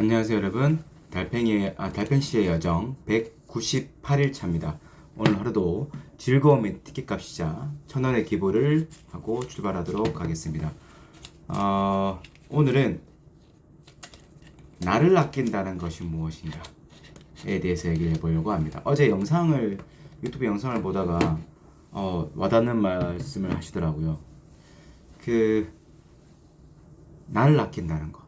안녕하세요 여러분. 달팽이의 아, 달팽씨의 여정 198일 차입니다. 오늘 하루도 즐거움의 티켓값 시작 천원의 기부를 하고 출발하도록 하겠습니다. 어, 오늘은 나를 아낀다는 것이 무엇인가에 대해서 얘기를 해보려고 합니다. 어제 영상을 유튜브 영상을 보다가 어, 와닿는 말씀을 하시더라고요. 그 나를 아낀다는 것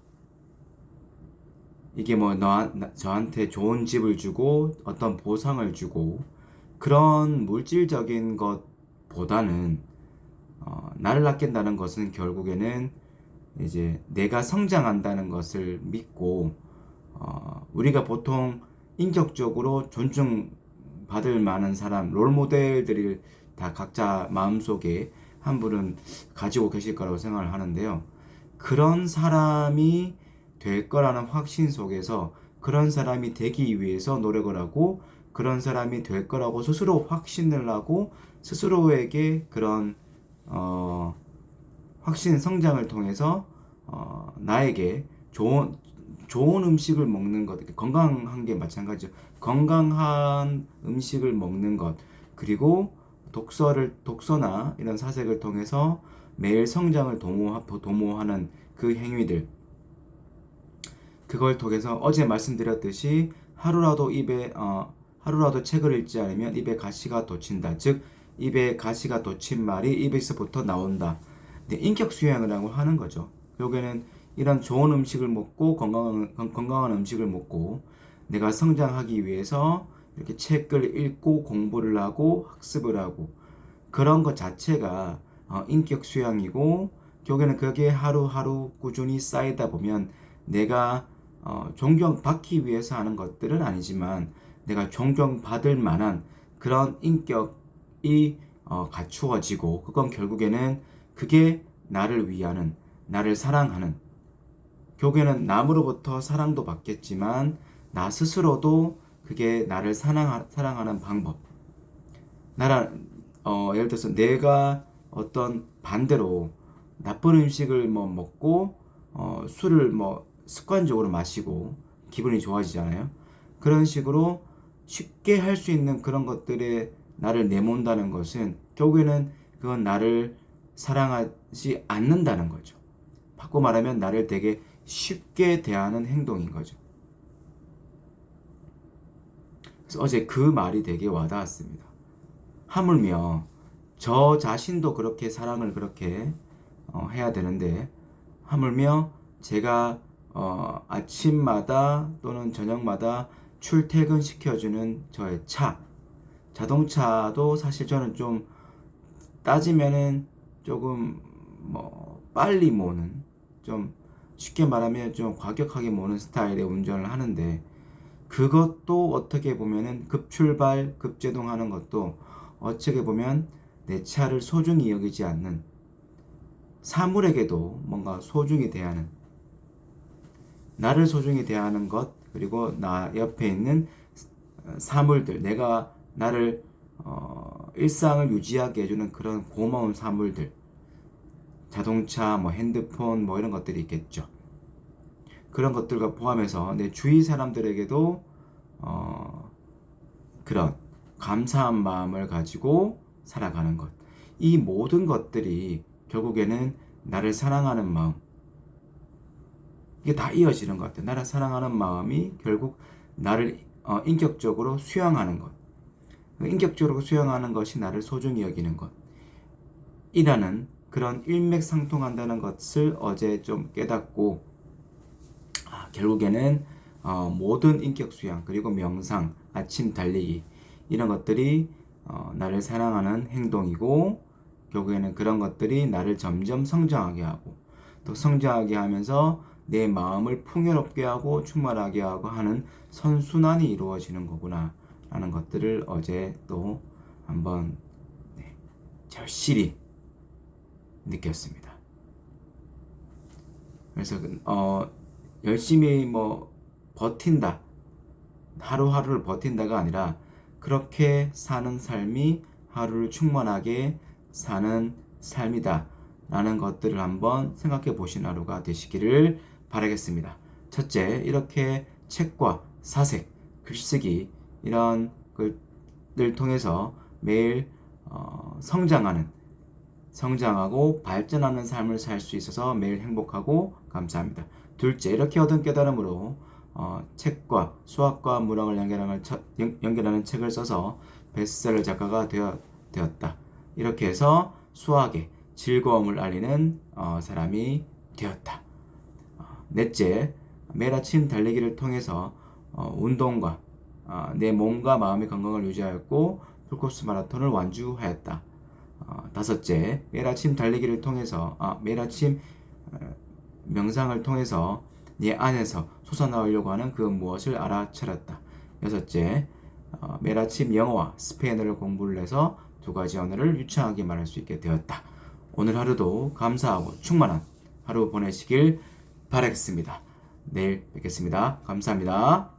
이게 뭐 너, 나- 저한테 좋은 집을 주고 어떤 보상을 주고 그런 물질적인 것보다는 어, 나를 아낀다는 것은 결국에는 이제 내가 성장한다는 것을 믿고 어, 우리가 보통 인격적으로 존중받을 만한 사람 롤 모델들이 다 각자 마음속에 한 분은 가지고 계실 거라고 생각을 하는데요. 그런 사람이 될 거라는 확신 속에서 그런 사람이 되기 위해서 노력을 하고 그런 사람이 될 거라고 스스로 확신을 하고 스스로에게 그런 어, 확신 성장을 통해서 어, 나에게 좋은 좋은 음식을 먹는 것 건강한 게 마찬가지죠. 건강한 음식을 먹는 것 그리고 독서를 독서나 이런 사색을 통해서 매일 성장을 도모, 도모하는 그 행위들 그걸 통해서 어제 말씀드렸듯이 하루라도 입에 어, 하루라도 책을 읽지 않으면 입에 가시가 돋친다. 즉 입에 가시가 돋친 말이 입에서부터 나온다. 네, 인격 수양이라고 하는 거죠. 결국에는 이런 좋은 음식을 먹고 건강한 건- 건강한 음식을 먹고 내가 성장하기 위해서 이렇게 책을 읽고 공부를 하고 학습을 하고 그런 것 자체가 어, 인격 수양이고 결국에는 그게 하루하루 꾸준히 쌓이다 보면 내가 어, 존경받기 위해서 하는 것들은 아니지만 내가 존경받을 만한 그런 인격이 어, 갖추어지고 그건 결국에는 그게 나를 위하는 나를 사랑하는. 결국에는 남으로부터 사랑도 받겠지만 나 스스로도 그게 나를 사랑하, 사랑하는 방법. 나라 어, 예를 들어서 내가 어떤 반대로 나쁜 음식을 뭐 먹고 어, 술을 뭐 습관적으로 마시고 기분이 좋아지잖아요. 그런 식으로 쉽게 할 수 있는 그런 것들에 나를 내몬다는 것은 결국에는 그건 나를 사랑하지 않는다는 거죠. 바꿔 말하면 나를 되게 쉽게 대하는 행동인 거죠. 그래서 어제 그 말이 되게 와닿았습니다. 하물며 저 자신도 그렇게 사랑을 그렇게 어, 해야 되는데 하물며 제가 어, 아침마다 또는 저녁마다 출퇴근 시켜주는 저의 차. 자동차도 사실 저는 좀 따지면은 조금 뭐 빨리 모는 좀 쉽게 말하면 좀 과격하게 모는 스타일의 운전을 하는데 그것도 어떻게 보면은 급출발 급제동하는 것도 어떻게 보면 내 차를 소중히 여기지 않는 사물에게도 뭔가 소중히 대하는 나를 소중히 대하는 것 그리고 나 옆에 있는 사물들 내가 나를 어, 일상을 유지하게 해주는 그런 고마운 사물들 자동차 뭐 핸드폰 뭐 이런 것들이 있겠죠 그런 것들과 포함해서 내 주위 사람들에게도 어, 그런 감사한 마음을 가지고 살아가는 것. 이 모든 것들이 결국에는 나를 사랑하는 마음. 이게 다 이어지는 것 같아요. 나를 사랑하는 마음이 결국 나를 어, 인격적으로 수용하는 것. 그 인격적으로 수용하는 것이 나를 소중히 여기는 것. 이라는 그런 일맥상통한다는 것을 어제 좀 깨닫고 아, 결국에는 어, 모든 인격 수양 그리고 명상, 아침 달리기 이런 것들이 어, 나를 사랑하는 행동이고 결국에는 그런 것들이 나를 점점 성장하게 하고 또 성장하게 하면서 내 마음을 풍요롭게 하고 충만하게 하고 하는 선순환이 이루어지는 거구나 라는 것들을 어제 또 한번 네, 절실히 느꼈습니다. 그래서 어, 열심히 뭐 버틴다 하루하루를 버틴다가 아니라 그렇게 사는 삶이 하루를 충만하게 사는 삶이다. 라는 것들을 한번 생각해 보신 하루가 되시기를 바라겠습니다. 첫째, 이렇게 책과 사색, 글쓰기 이런 것을 통해서 매일 어, 성장하는 성장하고 발전하는 삶을 살 수 있어서 매일 행복하고 감사합니다. 둘째, 이렇게 얻은 깨달음으로 어, 책과 수학과 문학을 연결하는, 첫- 연- 연결하는 책을 써서 베스트셀러 작가가 되어, 되었다. 이렇게 해서 수학의 즐거움을 알리는 어, 사람이 되었다. 어, 넷째, 매일 아침 달리기를 통해서 어, 운동과 어, 내 몸과 마음의 건강을 유지하였고 풀코스 마라톤을 완주하였다. 어, 다섯째, 매일 아침 달리기를 통해서 아, 매일 아침 어, 명상을 통해서 네 안에서 솟아나오려고 하는 그 무엇을 알아차렸다. 여섯째, 어, 매일 아침 영어와 스페인어를 공부를 해서 두 가지 언어를 유창하게 말할 수 있게 되었다. 오늘 하루도 감사하고 충만한 하루 보내시길 바라겠습니다. 내일 뵙겠습니다. 감사합니다.